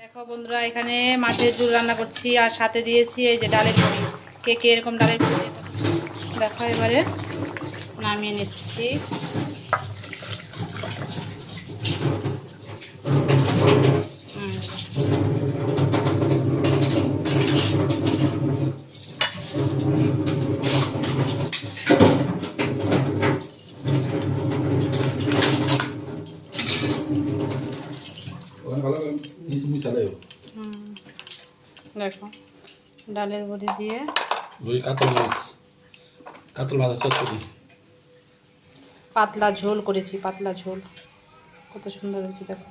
দেখো বন্ধুরা, এখানে মাছের ঝুল রান্না করছি, আর সাথে দিয়েছি এই যে ডালের পুরি। কে কে এরকম ডালের পুরি দেখো এবারে। নামিয়ে নিচ্ছি। দেখো ডালের বড়ি দিয়ে। রুই কাতল মাছ। কাতল মাছ চচ্চড়ি পাতলা ঝোল করেছি পাতলা ঝোল। কত সুন্দর হয়েছে দেখো।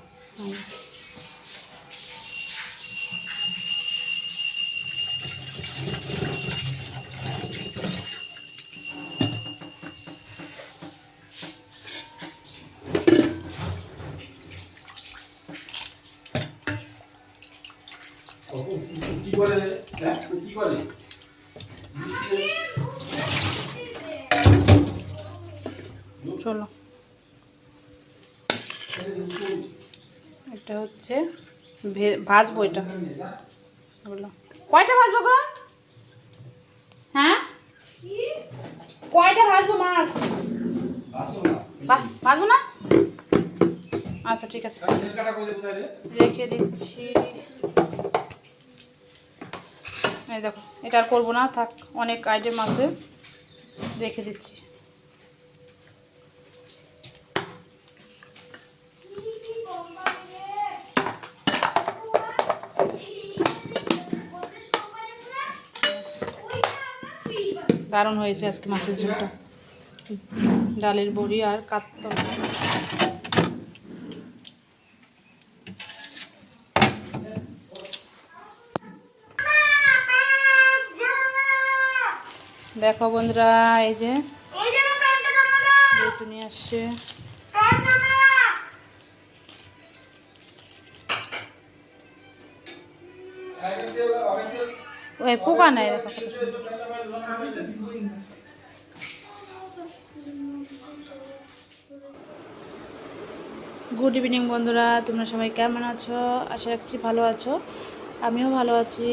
চলো। এটা হচ্ছে ভাজবো এটা। বলো। কয়টা ভাজবো গো? হ্যাঁ? কয়টা ভাজবো মাছ? ভাজবো না? আচ্ছা ঠিক আছে। রেখে দিচ্ছি। এই দেখো, এটা আর করব না, থাক, অনেক আইটেম আছে। রেখে দিচ্ছি। দারুণ হয়েছে আজকে মাছের ঝোলটা। ডালের বড়ি আর কাত্তর দেখো বন্ধুরা, এই যে লেসু নিয়ে আসছে। পোকা নাই, দেখো। গুড ইভিনিং বন্ধুরা, তোমরা সবাই কেমন আছো? আশা রাখছি ভালো আছো। আমিও ভালো আছি।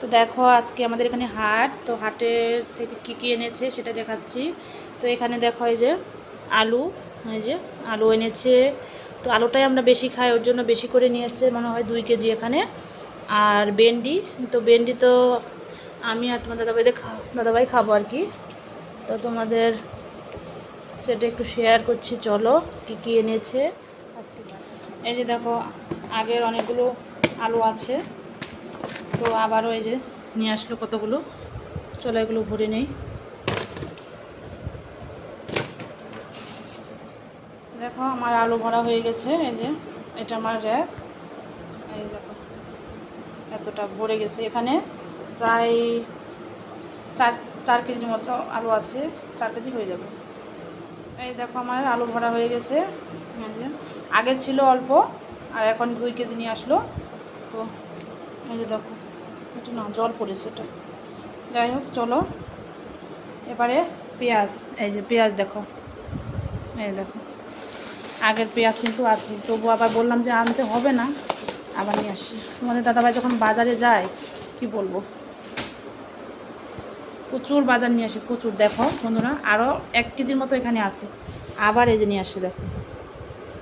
তো দেখো, আজকে আমাদের এখানে হাট। তো হাটের থেকে কী কী এনেছে সেটা দেখাচ্ছি। তো এখানে দেখো, এই যে আলু, এই যে আলু এনেছে। তো আলুটাই আমরা বেশি খাই, ওর জন্য বেশি করে নিয়ে এসছে, মনে হয় দুই কেজি এখানে। আর ভেন্ডি, তো ভেন্ডি তো আমি আর তোমার দাদাভাইদের খা, দাদাভাই খাব আর কি। তো তোমাদের সেটা একটু শেয়ার করছি, চলো কী কী এনেছে। আজকে এই যে দেখো, আগের অনেকগুলো আলু আছে। তো আবারও এই যে নিয়ে আসলো কতগুলো। চলো এগুলো ভরে নেই। দেখো, আমার আলু ভরা হয়ে গেছে, এই যে এটা আমার র্যাক এই দেখো, এতটা ভরে গেছে। এখানে প্রায় চার চার কেজি মতো আলু আছে, চার কেজি হয়ে যাবে। এই দেখো আমার আলু ভরা হয়ে গেছে। আগের ছিল অল্প, আর এখন দুই কেজি নিয়ে আসলো। তো এই যে দেখো এটা না, জল পড়েছে এটা যাই হোক, চলো। এবারে পেঁয়াজ, এই যে পেঁয়াজ দেখো। এই দেখো, আগের পেঁয়াজ কিন্তু আছে। তবু আবার বললাম যে আনতে হবে না, আবার নিয়ে আসি। তোমাদের দাদাভাই যখন বাজারে যায়, কি বলব? প্রচুর বাজার নিয়ে আসে প্রচুর দেখো বন্ধুরা আরও এক কেজির মতো এখানে আছে। আবার এই যে নিয়ে আসে, দেখো।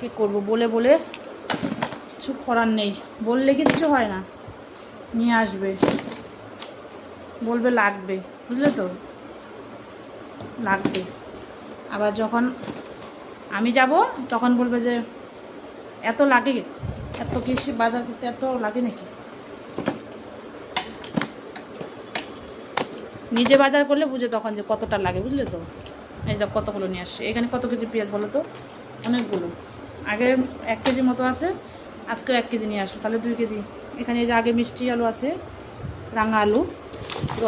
কী করব, বলে বলে কিছু করার নেই। বললে কিচ্ছু হয় না? নিয়ে আসবে। বলবে লাগবে, বুঝলে তো? লাগবে। আবার যখন আমি যাব, তখন বলবে যে, এত লাগে, এত কৃষি বাজার করতে এত লাগে নাকি? নিজে বাজার করলে বুঝে তখন যে কতটা লাগে, বুঝলে তো? এই দেখ কতগুলো নিয়ে আসছে। এখানে কত কেজি পেঁয়াজ বলো তো? অনেকগুলো। আগে এক কেজি মতো আছে, আজকেও এক কেজি নিয়ে আসো তাহলে দুই কেজি। এখানে এই যে আগে মিষ্টি আলু আছে, রাঙা আলু।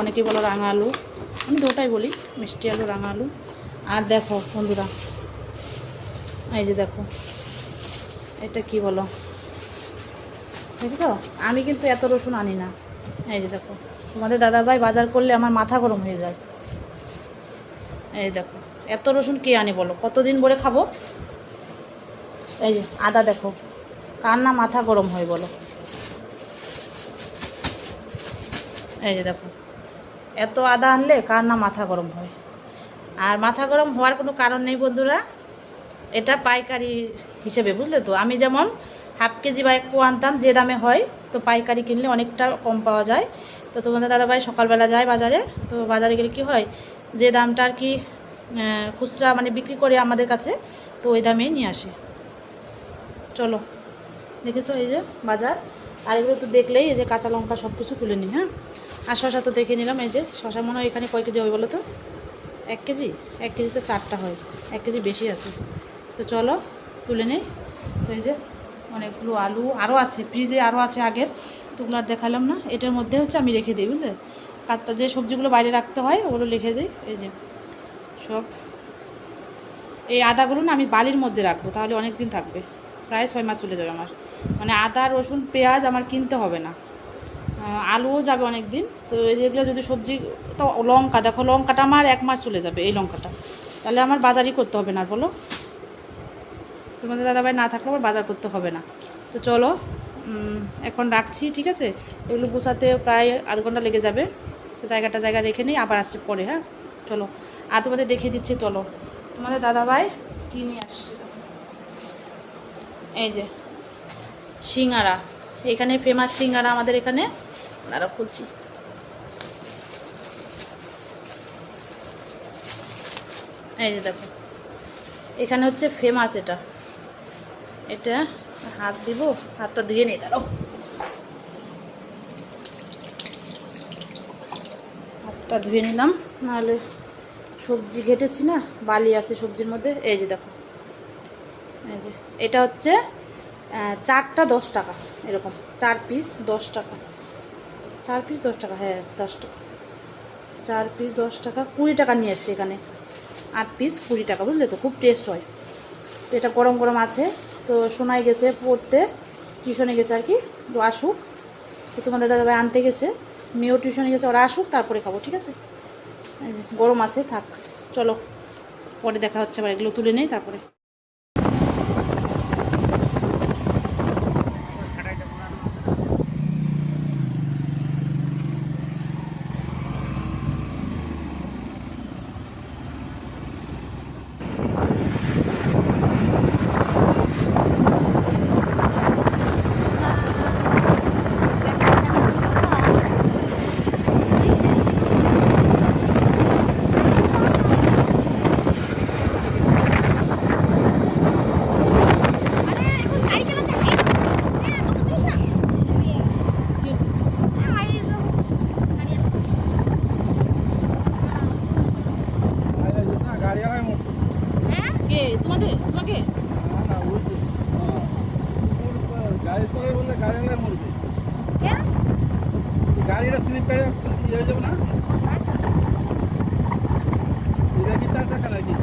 অনেকেই বলো রাঙা আলু। আমি দুটাই বলি, মিষ্টি আলু, রাঙা আলু। আর দেখো বন্ধুরা, এই যে দেখো, এটা কি বলো? দেখেছ? আমি কিন্তু এত রসুন আনি না। এই যে দেখো। তোমাদের দাদাভাই বাজার করলে আমার মাথা গরম হয়ে যায়। এই দেখো, এত রসুন কে আনে বলো? কতদিন বলে খাব? এই যে, আদা দেখো, কার না মাথা গরম হয় বলো? এই যে দেখো, এত আদা আনলে কার না মাথা গরম হয়? আর মাথা গরম হওয়ার কোনো কারণ নেই বন্ধুরা, এটা পাইকারি হিসেবে, বুঝলে তো? আমি যেমন হাফ কেজি বা একটু আনতাম, যে দামে হয়, তো পাইকারি কিনলে অনেকটা কম পাওয়া যায়। তো তোমাদের দাদাভাই সকালবেলা যায় বাজারে, তো বাজারে গেলে কি হয়, যে দামটা আর কি খুচরা মানে বিক্রি করে আমাদের কাছে, তো ওই দামেই নিয়ে আসে। চলো, দেখেছ এই যে বাজার? আর এগুলো তো দেখলেই এই যে কাঁচা লঙ্কা সব কিছু তুলে নিই হ্যাঁ? আর শশা তো দেখে নিলাম, এই যে শশা মনে হয় এখানে কয় কেজি হবে বলো তো? এক কেজি? এক কেজিতে চারটা হয়, এক কেজি বেশি আছে। তো চলো, তুলে নেই। তো এই যে অনেকগুলো আলু আরও আছে, ফ্রিজে আরও আছে আগের। আর দেখালাম না। এটার মধ্যে হচ্ছে আমি রেখে দিই, বুঝলে? কাঁচা যে সবজিগুলো বাইরে রাখতে হয়, ওগুলো রেখে দিই। এই যে, সব। এই আদাগুলো না আমি বালির মধ্যে রাখব, তাহলে অনেক দিন থাকবে। প্রায় ছয় মাস চলে যাবে আমার। মানে আদা, রসুন, পেঁয়াজ আমার কিনতে হবে না। আলুও যাবে অনেক দিন। তো এই যেগুলো যদি সবজি, তো লঙ্কা, দেখো লঙ্কাটা আমার এক মাস চলে যাবে এই লঙ্কাটা। তাহলে আমার বাজারই করতে হবে না বলো? তোমাদের দাদাভাই না থাকলে আবার বাজার করতে হবে না। তো চলো এখন রাখছি, ঠিক আছে? এগুলো গুছাতে প্রায় আধ ঘণ্টা লেগে যাবে। তো জায়গাটা জায়গা রেখে নিই, আবার আসছে পরে হ্যাঁ? চলো, আর তোমাদের দেখিয়ে দিচ্ছি, চলো। তোমাদের দাদাভাই কী নিয়ে আসছে? এই যে, সিঙ্গারা। এখানে ফেমাস সিঙ্গারা আমাদের এখানে। দাঁড়া খুলছি। এই যে দেখো, এখানে হচ্ছে ফেমাস এটা। এটা হাত দিব, হাতটা ধুয়ে নিই দাঁড়াও। হাতটা ধুয়ে নিলাম, নাহলে সবজি ঘেটেছি না, বালি আছে সবজির মধ্যে, এই যে দেখো। এই যে, এটা হচ্ছে চারটা দশ টাকা, এরকম, চার পিস দশ টাকা। চার পিস দশ টাকা হ্যাঁ দশ টাকা। চার পিস দশ টাকা, কুড়ি টাকা নিয়ে এসছে এখানে। আট পিস কুড়ি টাকা, বুঝলে তো? খুব টেস্ট হয়। তো এটা গরম গরম আছে তো সোনায় গেছে পড়তে টিউশনে গেছে আর কি। তো আসুক। তো তোমাদের দাদা আনতে গেছে। মেয়েও টিউশনে গেছে, ওরা আসুক, তারপরে খাব, ঠিক আছে? গরম আছে, থাক। চলো, পরে দেখা হচ্ছে আবার, এগুলো তুলে নেই, তারপরে। কে তোমাদের তোমাকে গাড়িটা স্লিপ করে ইয়ে হয়ে যাবে না এটা কি চার টাকা নাকি